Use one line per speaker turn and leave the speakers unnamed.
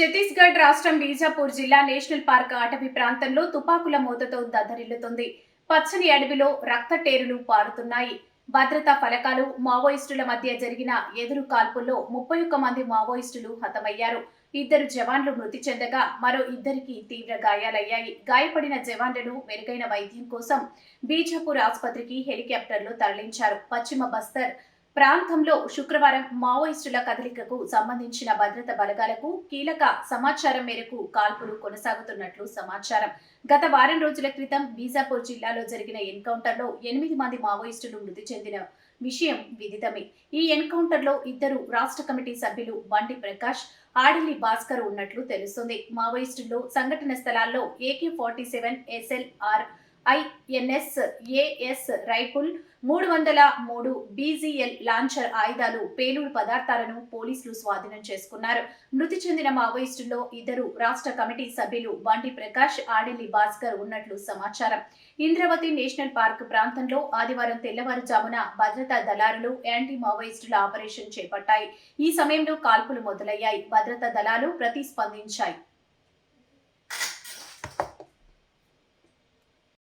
ఛత్తీస్గఢ్ రాష్ట్రం బీజాపూర్ జిల్లా national park అటవీ ప్రాంతంలో తుపాకుల మూతతో దద్దరిల్లుతుంది. పచ్చని అడవిలో రక్తటేరులు పారుతున్నాయి. భద్రతా ఫలకాలు మావోయిస్టుల మధ్య జరిగిన ఎదురు కాల్పుల్లో ముప్పై ఒక్క మంది మావోయిస్టులు హతమయ్యారు. ఇద్దరు జవాన్లు మృతి చెందగా మరో ఇద్దరికి తీవ్ర గాయాలయ్యాయి. గాయపడిన జవాన్లను మెరుగైన వైద్యం కోసం బీజాపూర్ ఆసుపత్రికి హెలికాప్టర్లో తరలించారు. పశ్చిమ బస్తర్ ప్రాంతంలో శుక్రవారం మావోయిస్టుల కదలికకు సంబంధించిన భద్రత బలగాలకు కీలక సమాచారం మేరకు కాల్పులు కొనసాగుతున్నట్లు సమాచారం. గత వారం రోజుల క్రితం బీజాపూర్ జిల్లాలో జరిగిన ఎన్కౌంటర్లో ఎనిమిది మంది మావోయిస్టులు మృతి చెందిన విషయం విదితమే. ఈ ఎన్కౌంటర్లో ఇద్దరు రాష్ట్ర కమిటీ సభ్యులు బండి ప్రకాష్ ఆడిలి భాస్కర్ ఉన్నట్లు తెలుస్తుంది. మావోయిస్టుల్లో సంఘటన స్థలాల్లో AK forty seven SLR INS AS rifle మూడు వందల మూడు బీజీఎల్ లాంచర్ ఆయుధాలు పేలుడు పదార్థాలను పోలీసులు స్వాధీనం చేసుకున్నారు. మృతి చెందిన మావోయిస్టుల్లో ఇద్దరు రాష్ట్ర కమిటీ సభ్యులు బండి ప్రకాష్ ఆడిల్లి భాస్కర్ ఉన్నట్లు సమాచారం. ఇంద్రవతి నేషనల్ పార్క్ ప్రాంతంలో ఆదివారం తెల్లవారుజామున భద్రతా దళారులు యాంటీ మావోయిస్టుల ఆపరేషన్ చేపట్టాయి. ఈ సమయంలో కాల్పులు మొదలయ్యాయి. భద్రతా దళాలు ప్రతిస్పందించాయి.